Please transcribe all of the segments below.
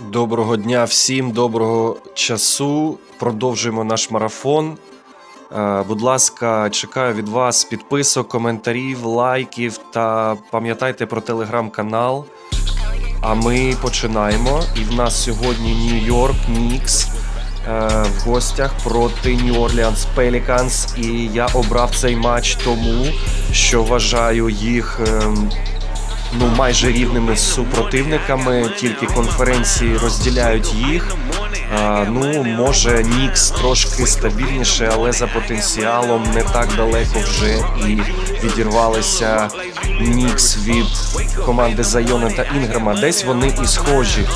Доброго дня всім, доброго часу. Продовжуємо наш марафон. Е, Будь ласка, чекаю від вас підписок, коментарів, лайків та пам'ятайте про телеграм-канал. А ми починаємо. І в нас сьогодні Нью-Йорк Нікс е, в гостях проти Orleans Pelicans. І я обрав цей матч тому, що вважаю їх. Ну майже рівними супротивниками, тільки конференції розділяють їх. А, ну, може, Нікс трошки стабільніше, але за потенціалом не так далеко вже і відірвалися Нікс від команди Зайона та Інгрема. Десь вони і схожі.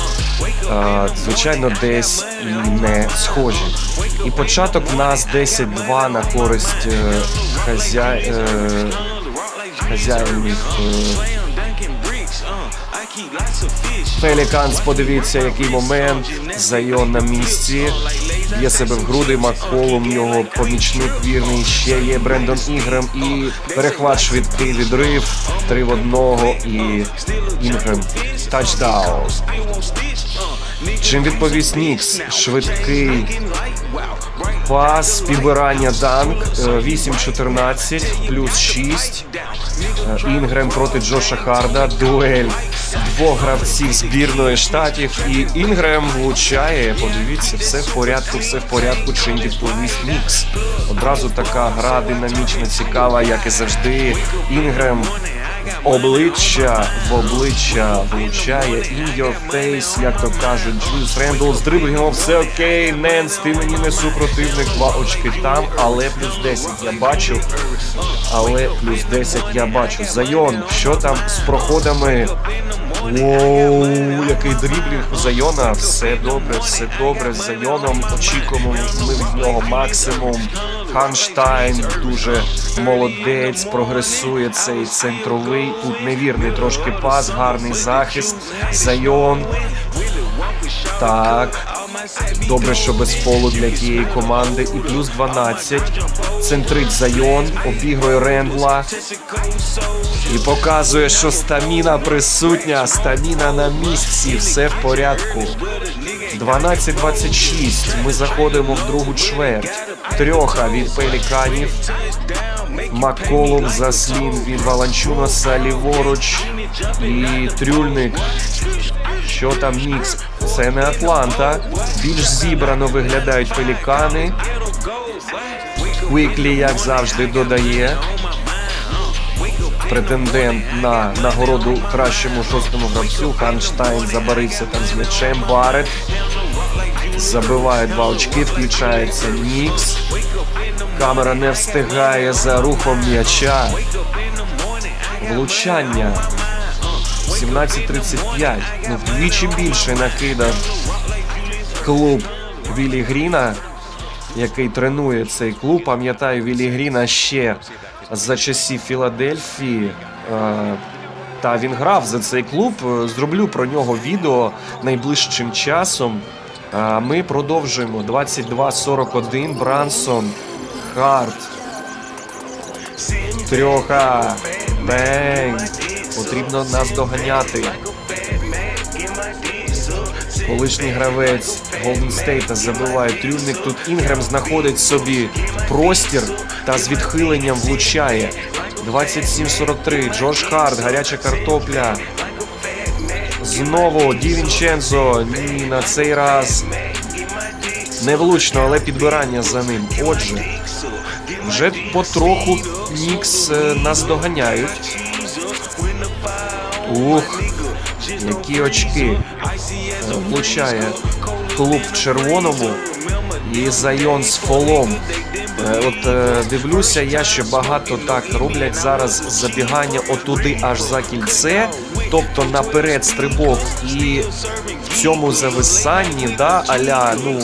А, звичайно, десь і не схожі. І початок в нас 10-2 на користь е, хазя... е, хазяїнів. Е, Пеліканс, подивіться, який момент. Зайон на місці. Б'є себе в груди, Макколум, його помічник вірний. Ще є Брендон Інгрем і перехват швидкий відрив. Три в одного і Інгрем. Тачдаун. Чим відповість Нікс? Швидкий пас, підбирання данк. е, 8-14, плюс 6. Е, Інгрем проти Джоша Харда. Дуель двох гравців збірної штатів. І Інгрем влучає. Подивіться, все в порядку, все в порядку. Чим відповість Нікс. Одразу така гра динамічна, цікава, як і завжди. Інгрем обличчя в обличчя влучає in your face, як то кажуть, Джуліус Рендл з дриблінгом, все окей, Ненс, ти мені не супротивник, два очки там, але плюс 10 я бачу. Але плюс 10 я бачу. Зайон, що там з проходами? Воу, який дріблінг у Зайона. Все добре, все добре. З Зайоном очікуємо ми від нього максимум. Ханштайн дуже молодець, прогресує цей центровий. Тут невірний трошки пас, гарний захист. Зайон. Так. Добре, що без фолу для тієї команди. І плюс 12. Центрить Зайон, обігрує Рендла. І показує, що стаміна присутня, стаміна на місці, все в порядку. 12-26. Ми заходимо в другу чверть. Трьоха від пеліканів. Макколум заслін від Валанчуноса ліворуч. І трюльник. Що там Нікс? Це не Атланта. Більш зібрано виглядають пелікани. Квіклі, як завжди, додає. Претендент на нагороду кращому шостому гравцю. Ханштайн забарився там з м'ячем. Барет забиває два очки, включається Нікс. Камера не встигає за рухом м'яча. Влучання 17.35. Ну, вдвічі більше накидав клуб Вілі Гріна, який тренує цей клуб. Пам'ятаю Вілі Гріна ще за часів Філадельфії. Е, Та він грав за цей клуб. Е, Зроблю про нього відео найближчим часом. Ми продовжуємо 22-41. Брансон, Харт. Трьоха. Бенг. Потрібно нас доганяти. Колишній гравець Голден Стейта забиває трювник. Тут Інгрем знаходить собі простір та з відхиленням влучає. 27-43. Джош Харт, гаряча картопля. Знову Ді Вінчензо. Ні, на цей раз невлучно, але підбирання за ним. Отже, вже потроху Нікс е, нас доганяють. Ух, які очки. Влучає клуб в червоному і Зайон з фолом. Е, От е, дивлюся, я що багато так роблять зараз забігання отуди аж за кільце, тобто наперед стрибок, і в цьому зависанні, да, аля, ну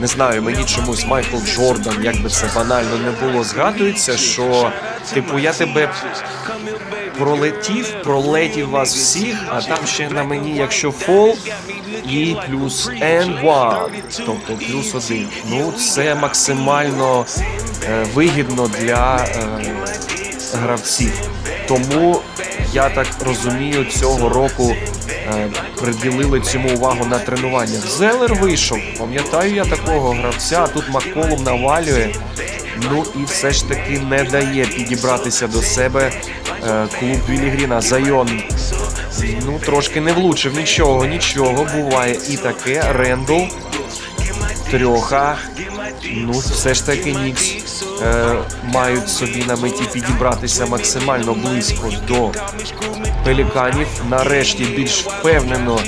не знаю, мені чомусь Майкл Джордан, як би це банально не було, згадується, що типу я тебе пролетів, пролетів вас всіх, а там ще на мені, якщо фол, і плюс and one, тобто плюс один. Ну, це максимально е, вигідно для е, гравців. Тому я так розумію, цього року приділили цьому увагу на тренуваннях. Зелер вийшов. Пам'ятаю я такого гравця. Тут Макколум навалює. Ну і все ж таки не дає підібратися до себе е, клуб Вілі Гріна. Зайон ну трошки не влучив. Нічого, нічого. Буває і таке. Рендл. Трьоха. Ну, все ж таки Нікс е, мають собі на меті підібратися максимально близько до пеліканів. Нарешті більш впевнено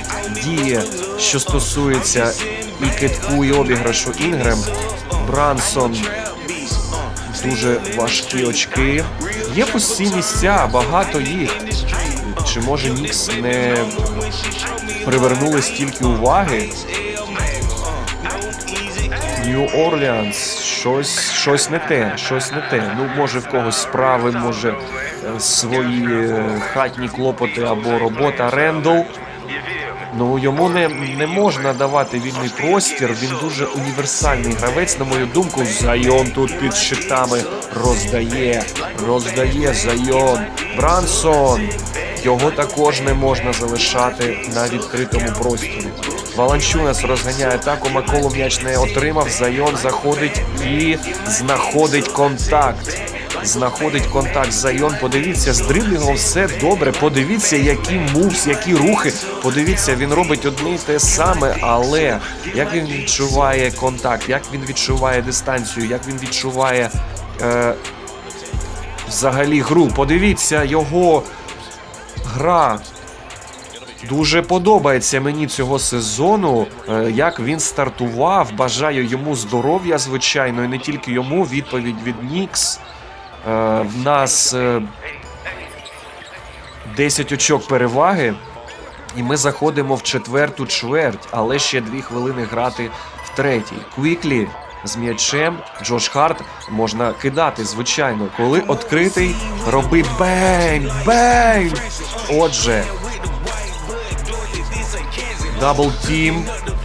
діє, що стосується і китку, і обіграшу Інгрем. Брансон дуже важкі очки. Є пусті місця, багато їх. Чи може Нікс не привернули стільки уваги? Нью Орлеанс, щось, щось не те, щось не те. Ну, може, в когось справи, може е, свої е, хатні клопоти або робота Рендл. Ну йому не, не можна давати вільний простір. Він дуже універсальний гравець, на мою думку. Зайон тут під щитами роздає, роздає Зайон. Брансон. Його також не можна залишати на відкритому просторі. Валанчунас розганяє атаку. Маколу м'яч не отримав. Зайон заходить і знаходить контакт. Знаходить контакт Зайон. Подивіться, з дриблінгом все добре. Подивіться, які мувс, які рухи. Подивіться, він робить одне й те саме, але як він відчуває контакт, як він відчуває дистанцію, як він відчуває е, взагалі гру. Подивіться його гра. Дуже подобається мені цього сезону, е, як він стартував. Бажаю йому здоров'я, звичайно, і не тільки йому. Відповідь від Нікс. Е, В нас е, 10 очок переваги, і ми заходимо в четверту чверть, але ще дві хвилини грати в третій. Квіклі з м'ячем Джош Харт можна кидати, звичайно. Коли відкритий, роби бень! Бень! Отже, дабл тім.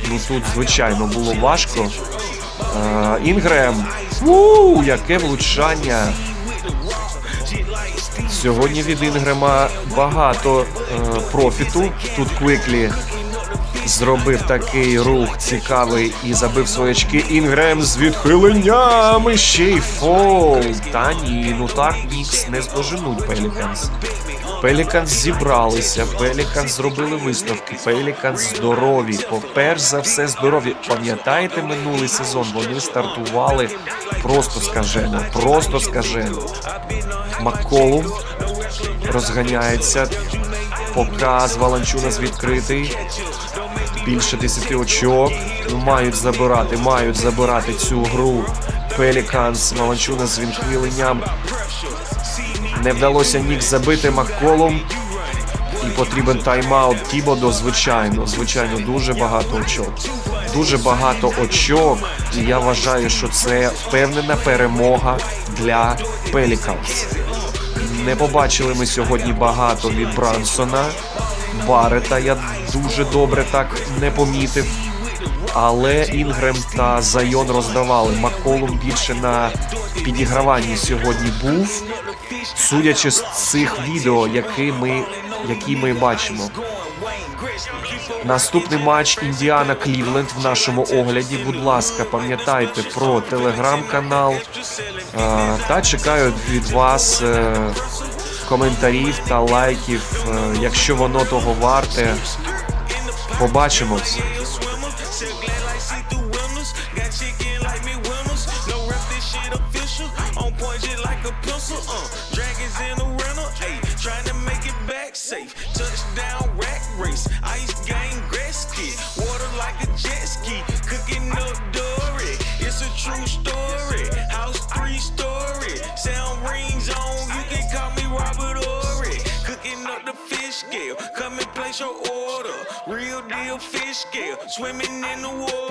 Ну тут, звичайно, було важко. Е, Інгрем. У, яке влучання. Сьогодні від Інгрема багато е, профіту. Тут Квиклі зробив такий рух цікавий і забив свої очки. Інгрем з відхиленнями ще й фол. Та ні, ну так Нікс не здоженуть Пеліканс. Пеліканс зібралися, Пеліканс зробили виставки. Пеліканс здорові. Поперш за все здорові. Пам'ятаєте минулий сезон? Вони стартували просто скажено, просто скажено. Макколум розганяється. Показ Валанчунас відкритий. Більше 10 очок. Ну, мають забирати, мають забирати цю гру. Пеліканс, Валанчунас з відхиленням. Не вдалося нік забити Макколом. І потрібен тайм-аут Тібодо, звичайно. Звичайно, дуже багато очок. Дуже багато очок. І я вважаю, що це впевнена перемога для Пеліканс. Не побачили ми сьогодні багато від Брансона. Барета я дуже добре так не помітив. Але Інгрем та Зайон роздавали. Макколум більше на підіграванні сьогодні був. Судячи з цих відео, які ми, які ми бачимо. Наступний матч Індіана Клівленд в нашому огляді. Будь ласка, пам'ятайте про телеграм-канал е, та чекаю від вас е, коментарів та лайків, е, якщо воно того варте. Побачимось. Uh, safe touchdown rack race, ice game Gretzky, water like a jet ski, cooking up Dory. It's a true story, house three story, sound rings on. You can call me Robert Ory, cooking up the fish scale. Come and place your order, real deal fish scale, swimming in the water.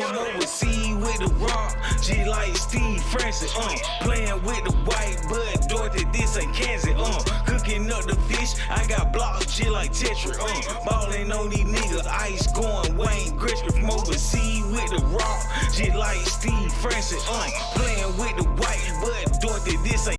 Steve Francis, uh, playing with the white bud, Dorothy, this ain't Kansas, uh, cooking up the fish, I got blocks, shit like Tetra, uh, balling on these niggas, ice going Wayne Gretzky from overseas with the rock, shit like Steve Francis, uh, playing with the white bud, Dorothy, this ain't